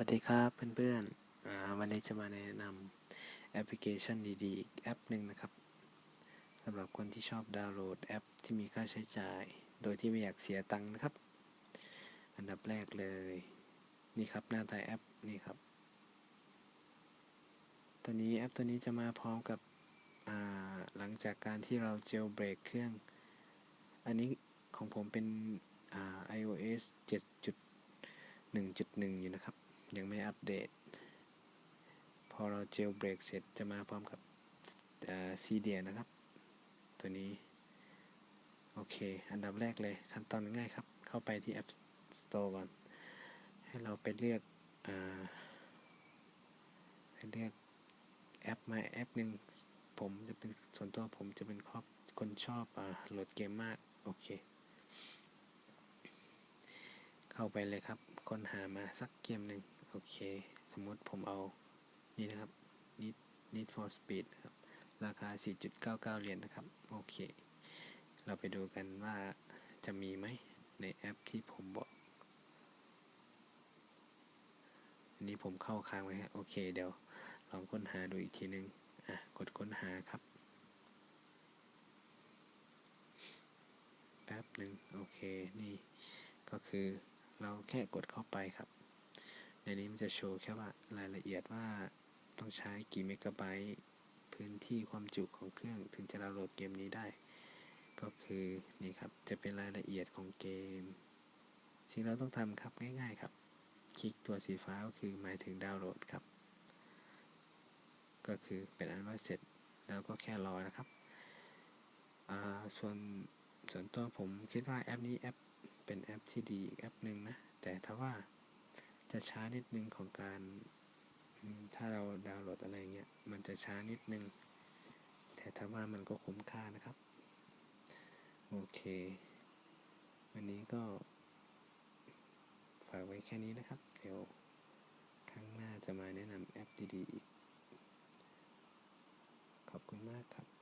วัสดีครับเพื่อนๆอ่าวันนี้จะมาแนะนำแอปพลิเคชันดีๆอีกแอปหนึ่งนะครับสำหรับคนที่ชอบดาวน์โหลดแอปที่มีค่าใช้จ่าย โดยที่ไม่อยากเสียตังค์นะครับ อันดับแรกเลย นี่ครับหน้าตาแอปนี่ครับ ตัวนี้แอปตัวนี้จะมาพร้อมกับหลังจากการที่เราเจลเบรกเครื่อง อันนี้ของผมเป็นอ่า iOS 7.1.1 อยู่นะครับ ยังไม่อัปเดต พอเราเจลเบรกเสร็จจะมาพร้อมกับซีเดียนะครับ ตัวนี้ โอเค อันดับแรกเลย ขั้นตอนง่ายครับ เข้าไปที่ App Store ก่อน ให้เราไปเลือกอไปเลือกแอปมาแอปหนึ่งผมจะเป็นส่วนตัวผมจะเป็นครอบคนชอบอโหลดเกมมาก โอเค เข้าไปเลยครับ ค้นหามาสักเกมหนึ่ง โอเค สมมติผมเอานี่นะครับ Need Need for Speed นะครับ ราคา 4.99 เหรียญนะครับ โอเค เราไปดูกันว่าจะมีไหมในแอปที่ผมบอกอันนี้ผมเข้าค้างไว้ฮะ โอเค เดี๋ยวลองค้นหาดูอีกทีนึง อะ กดค้นหาครับ แป๊บหนึ่งโอเค นี่ก็คือเราแค่กดเข้าไปครับ ในนี้มันจะโชว์แค่ว่ารายละเอียดว่าต้องใช้กี่เมกะไบต์พื้นที่ความจุของเครื่องถึงจะดาวน์โหลดเกมนี้ได้ ก็คือนี่ครับจะเป็นรายละเอียดของเกมสิ่งเราต้องทำครับง่าย ๆ ครับ คลิกตัวสีฟ้าก็คือหมายถึงดาวน์โหลดครับ ก็คือเป็นอันว่าเสร็จแล้วก็แค่รอนะครับส่วนส่วนตัวผมคิดว่าแอปนี้แอปเป็นแอปที่ดีอีกแอปหนึ่งนะ แต่ถ้าว่า จะช้านิดนึงของการถ้าเราดาวน์โหลดอะไรเงี้ยมันจะช้านิดนึง แต่ถ้าว่ามันก็คุ้มค่านะครับ โอเค วันนี้ก็ ฝากไว้แค่นี้นะครับ เดี๋ยวครั้งหน้าจะมาแนะนำแอปดีๆอีก ขอบคุณมากครับ